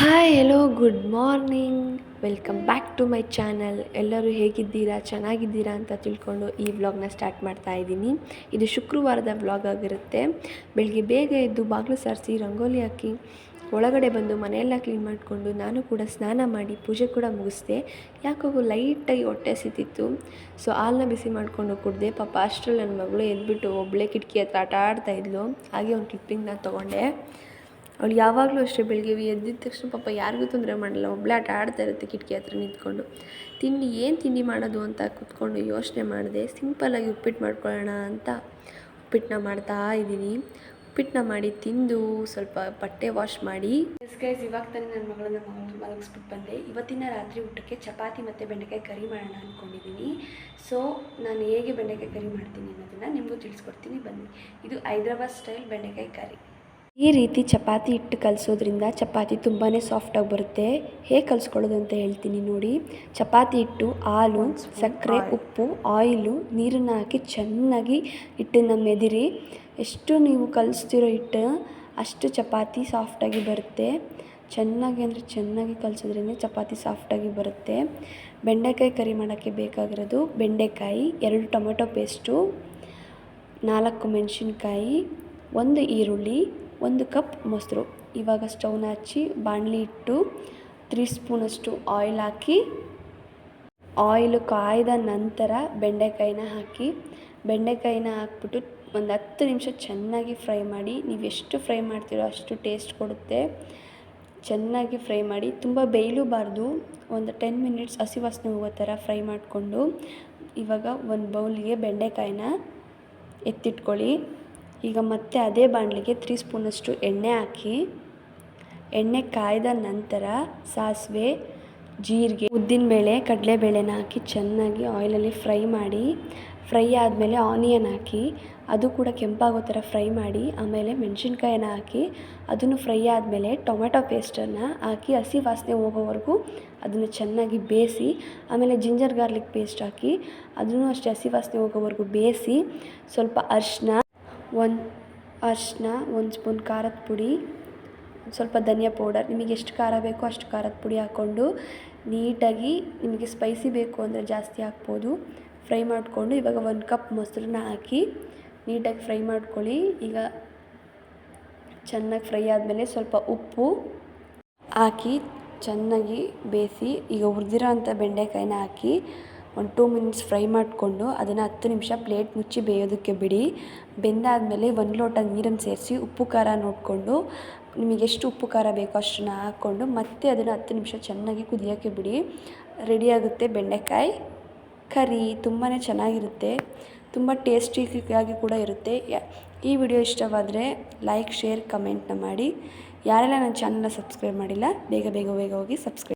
Hi hello good morning welcome back to my channel ಎಲ್ಲರೂ ಹೇಗಿದ್ದೀರಾ? ಚೆನ್ನಾಗಿದ್ದೀರಾ ಅಂತ ತಿಳ್ಕೊಂಡು ಈ ವ್ಲಾಗ್ನ ಸ್ಟಾರ್ಟ್ ಮಾಡ್ತಾ ಇದ್ದೀನಿ. ಇದು ಶುಕ್ರವಾರದ ವ್ಲಾಗ್ ಆಗಿರುತ್ತೆ. ಬೆಳಗ್ಗೆ ಬೇಗ ಎದ್ದು ಬಾಗಿಲು ಸಾರಿಸಿ ರಂಗೋಲಿ ಹಾಕಿ ಒಳಗಡೆ ಬಂದು ಮನೆಯೆಲ್ಲ ಕ್ಲೀನ್ ಮಾಡಿಕೊಂಡು ನಾನು ಕೂಡ ಸ್ನಾನ ಮಾಡಿ ಪೂಜೆ ಕೂಡ ಮುಗಿಸ್ದೆ. ಯಾಕೋ ಲೈಟಾಗಿ ಹೊಟ್ಟೆ ಹಸಿತಿತ್ತು. ಸೊ ಹಾಲನ್ನ ಬಿಸಿ ಮಾಡಿಕೊಂಡು ಕುಡಿದೆ. ಪಾಪ ಅಷ್ಟರಲ್ಲಿ ನನ್ನ ಮಗಳು ಎದ್ಬಿಟ್ಟು ಒಬ್ಬಳೇ ಕಿಟಕಿ ಹತ್ರ ಆಟ ಆಡ್ತಾ ಇದ್ಲು. ಹಾಗೆ ಒಂದು ಕ್ಲಿಪ್ಪಿಂಗ್ನ ತೊಗೊಂಡೆ. ಅವಳು ಯಾವಾಗಲೂ ಅಷ್ಟೇ ಬೆಳಗ್ಗೆ ಎದ್ದಿದ ತಕ್ಷಣ ಪಾಪ ಯಾರಿಗೂ ತೊಂದರೆ ಮಾಡಲ್ಲ ಒಬ್ಬಳೇ ಆಟ ಆಡ್ತಾ ಇರುತ್ತೆ ಕಿಟಕಿ ಹತ್ರ ನಿಂತ್ಕೊಂಡು. ತಿಂಡಿ ಏನು ತಿಂಡಿ ಮಾಡೋದು ಅಂತ ಕೂತ್ಕೊಂಡು ಯೋಚನೆ ಮಾಡಿದೆ ಸಿಂಪಲ್ಲಾಗಿ ಉಪ್ಪಿಟ್ಟು ಮಾಡ್ಕೊಳ್ಳೋಣ ಅಂತ ಉಪ್ಪಿಟ್ಟನ್ನ ಮಾಡ್ತಾ ಇದ್ದೀನಿ. ಉಪ್ಪಿಟ್ಟನ್ನ ಮಾಡಿ ತಿಂದು ಸ್ವಲ್ಪ ಬಟ್ಟೆ ವಾಶ್ ಮಾಡಿ. ಗೈಸ್ ಇವಾಗ ತಾನೇ ನನ್ನ ಮಗಳನ್ನ ಮಲಗಿಸ್ಬಿಟ್ಟು ಬಂದೆ. ಇವತ್ತಿನ ರಾತ್ರಿ ಊಟಕ್ಕೆ ಚಪಾತಿ ಮತ್ತು ಬೆಂಡೆಕಾಯಿ ಕರಿ ಮಾಡೋಣ ಅಂದ್ಕೊಂಡಿದ್ದೀನಿ ಸೊ ನಾನು ಹೇಗೆ ಬೆಂಡೆಕಾಯಿ ಕರಿ ಮಾಡ್ತೀನಿ ಅನ್ನೋದನ್ನು ನಿಮಗೂ ತಿಳಿಸ್ಕೊಡ್ತೀನಿ. ಬನ್ನಿ. ಇದು ಹೈದ್ರಾಬಾದ್ ಸ್ಟೈಲ್ ಬೆಂಡೆಕಾಯಿ ಕರಿ. ಈ ರೀತಿ ಚಪಾತಿ ಹಿಟ್ಟು ಕಲಿಸೋದ್ರಿಂದ ಚಪಾತಿ ತುಂಬಾ ಸಾಫ್ಟಾಗಿ ಬರುತ್ತೆ. ಹೇಗೆ ಕಲಿಸ್ಕೊಳ್ಳೋದು ಅಂತ ಹೇಳ್ತೀನಿ ನೋಡಿ. ಚಪಾತಿ ಹಿಟ್ಟು ಹಾಲು ಸಕ್ಕರೆ ಉಪ್ಪು ಆಯಿಲು ನೀರನ್ನು ಹಾಕಿ ಚೆನ್ನಾಗಿ ಹಿಟ್ಟನ್ನು ಮೆದಿರಿ. ಎಷ್ಟು ನೀವು ಕಲಿಸ್ತಿರೋ ಹಿಟ್ಟು ಅಷ್ಟು ಚಪಾತಿ ಸಾಫ್ಟಾಗಿ ಬರುತ್ತೆ. ಚೆನ್ನಾಗಿ ಅಂದರೆ ಚೆನ್ನಾಗಿ ಕಲಿಸಿದ್ರೇ ಚಪಾತಿ ಸಾಫ್ಟಾಗಿ ಬರುತ್ತೆ. ಬೆಂಡೆಕಾಯಿ ಕರಿ ಮಾಡೋಕ್ಕೆ ಬೇಕಾಗಿರೋದು ಬೆಂಡೆಕಾಯಿ ಎರಡು ಟೊಮೆಟೊ ಪೇಸ್ಟು ನಾಲ್ಕು ಮೆಣಸಿನ್ಕಾಯಿ ಒಂದು ಈರುಳ್ಳಿ ಒಂದು ಕಪ್ ಮೊಸರು. ಇವಾಗ ಸ್ಟೌವ್ನ ಹಚ್ಚಿ ಬಾಣಲಿ ಇಟ್ಟು ತ್ರೀ ಸ್ಪೂನಷ್ಟು ಆಯಿಲ್ ಹಾಕಿ, ಆಯಿಲ್ ಕಾಯ್ದ ನಂತರ ಬೆಂಡೆಕಾಯಿನ ಹಾಕಿ, ಬೆಂಡೆಕಾಯಿನ ಹಾಕ್ಬಿಟ್ಟು ಒಂದು ಹತ್ತು ನಿಮಿಷ ಚೆನ್ನಾಗಿ ಫ್ರೈ ಮಾಡಿ, ನೀವು ಎಷ್ಟು ಫ್ರೈ ಮಾಡ್ತೀರೋ ಅಷ್ಟು ಟೇಸ್ಟ್ ಕೊಡುತ್ತೆ. ಚೆನ್ನಾಗಿ ಫ್ರೈ ಮಾಡಿ, ತುಂಬ ಬೇಯಲೂಬಾರ್ದು, ಒಂದು ಟೆನ್ ಮಿನಿಟ್ಸ್ ಹಸಿ ವಾಸನೆ ಹೋಗೋ ಥರ ಫ್ರೈ ಮಾಡಿಕೊಂಡು ಇವಾಗ ಒಂದು ಬೌಲಿಗೆ ಬೆಂಡೆಕಾಯಿನ ಎತ್ತಿಟ್ಕೊಳ್ಳಿ. ಈಗ ಮತ್ತೆ ಅದೇ ಬಾಣಲೆಗೆ ತ್ರೀ ಸ್ಪೂನಷ್ಟು ಎಣ್ಣೆ ಹಾಕಿ, ಎಣ್ಣೆ ಕಾಯ್ದ ನಂತರ ಸಾಸಿವೆ, ಜೀರಿಗೆ, ಉದ್ದಿನಬೇಳೆ, ಕಡಲೆಬೇಳೆನ ಹಾಕಿ ಚೆನ್ನಾಗಿ ಆಯಿಲಲ್ಲಿ ಫ್ರೈ ಮಾಡಿ, ಫ್ರೈ ಆದಮೇಲೆ ಆನಿಯನ್ ಹಾಕಿ, ಅದು ಕೂಡ ಕೆಂಪಾಗೋ ಥರ ಫ್ರೈ ಮಾಡಿ, ಆಮೇಲೆ ಮೆಣಸಿನ್ಕಾಯಿನ ಹಾಕಿ, ಅದನ್ನು ಫ್ರೈ ಆದಮೇಲೆ ಟೊಮೆಟೊ ಪೇಸ್ಟನ್ನು ಹಾಕಿ ಹಸಿ ವಾಸನೆ ಹೋಗೋವರೆಗೂ ಅದನ್ನು ಚೆನ್ನಾಗಿ ಬೇಯಿಸಿ, ಆಮೇಲೆ ಜಿಂಜರ್ ಗಾರ್ಲಿಕ್ ಪೇಸ್ಟ್ ಹಾಕಿ, ಅದನ್ನು ಅಷ್ಟೇ ಹಸಿ ವಾಸನೆ ಹೋಗೋವರೆಗೂ ಬೇಯಿಸಿ, ಸ್ವಲ್ಪ ಅರಿಶಿನ ಒಂದು ಅರ್ಶಿನ, ಒಂದು ಸ್ಪೂನ್ ಖಾರದ ಪುಡಿ, ಸ್ವಲ್ಪ ಧನಿಯಾ ಪೌಡರ್. ನಿಮಗೆ ಎಷ್ಟು ಖಾರ ಬೇಕೋ ಅಷ್ಟು ಖಾರದ ಪುಡಿ ಹಾಕ್ಕೊಂಡು ನೀಟಾಗಿ ನಿಮಗೆ ಸ್ಪೈಸಿ ಬೇಕು ಅಂದರೆ ಜಾಸ್ತಿ ಹಾಕ್ಬೋದು. ಫ್ರೈ ಮಾಡಿಕೊಂಡು ಇವಾಗ ಒಂದು ಕಪ್ ಮೊಸರನ್ನ ಹಾಕಿ ನೀಟಾಗಿ ಫ್ರೈ ಮಾಡ್ಕೊಳ್ಳಿ. ಈಗ ಚೆನ್ನಾಗಿ ಫ್ರೈ ಆದಮೇಲೆ ಸ್ವಲ್ಪ ಉಪ್ಪು ಹಾಕಿ ಚೆನ್ನಾಗಿ ಬೇಯಿಸಿ ಈಗ ಹುರಿದಿರೋ ಅಂಥ ಬೆಂಡೆಕಾಯಿನ ಹಾಕಿ ಒಂದು ಟೂ ಮಿನಿಟ್ಸ್ ಫ್ರೈ ಮಾಡಿಕೊಂಡು ಅದನ್ನು ಹತ್ತು ನಿಮಿಷ ಪ್ಲೇಟ್ ಮುಚ್ಚಿ ಬೇಯೋದಕ್ಕೆ ಬಿಡಿ. ಬೆಂದಾದಮೇಲೆ ಒಂದು ಲೋಟ ನೀರನ್ನು ಸೇರಿಸಿ ಉಪ್ಪು, ಖಾರ ನೋಡಿಕೊಂಡು ನಿಮಗೆ ಎಷ್ಟು ಉಪ್ಪು, ಖಾರ ಬೇಕೋ ಅಷ್ಟನ್ನು ಹಾಕ್ಕೊಂಡು ಮತ್ತೆ ಅದನ್ನು ಹತ್ತು ನಿಮಿಷ ಚೆನ್ನಾಗಿ ಕುದಿಯೋಕ್ಕೆ ಬಿಡಿ. ರೆಡಿಯಾಗುತ್ತೆ ಬೆಂಡೆಕಾಯಿ. ಕರಿ ತುಂಬಾ ಚೆನ್ನಾಗಿರುತ್ತೆ. ತುಂಬ ಟೇಸ್ಟಿಯಾಗಿ ಕೂಡ ಇರುತ್ತೆ. ಈ ವಿಡಿಯೋ ಇಷ್ಟವಾದರೆ ಲೈಕ್ ಶೇರ್ ಕಮೆಂಟ್ನ ಮಾಡಿ. ಯಾರೆಲ್ಲ ನನ್ನ ಚಾನಲ್ನ ಸಬ್ಸ್ಕ್ರೈಬ್ ಮಾಡಿಲ್ಲ, ಬೇಗ ಬೇಗ ಬೇಗ ಹೋಗಿ ಸಬ್ಸ್ಕ್ರೈಬ್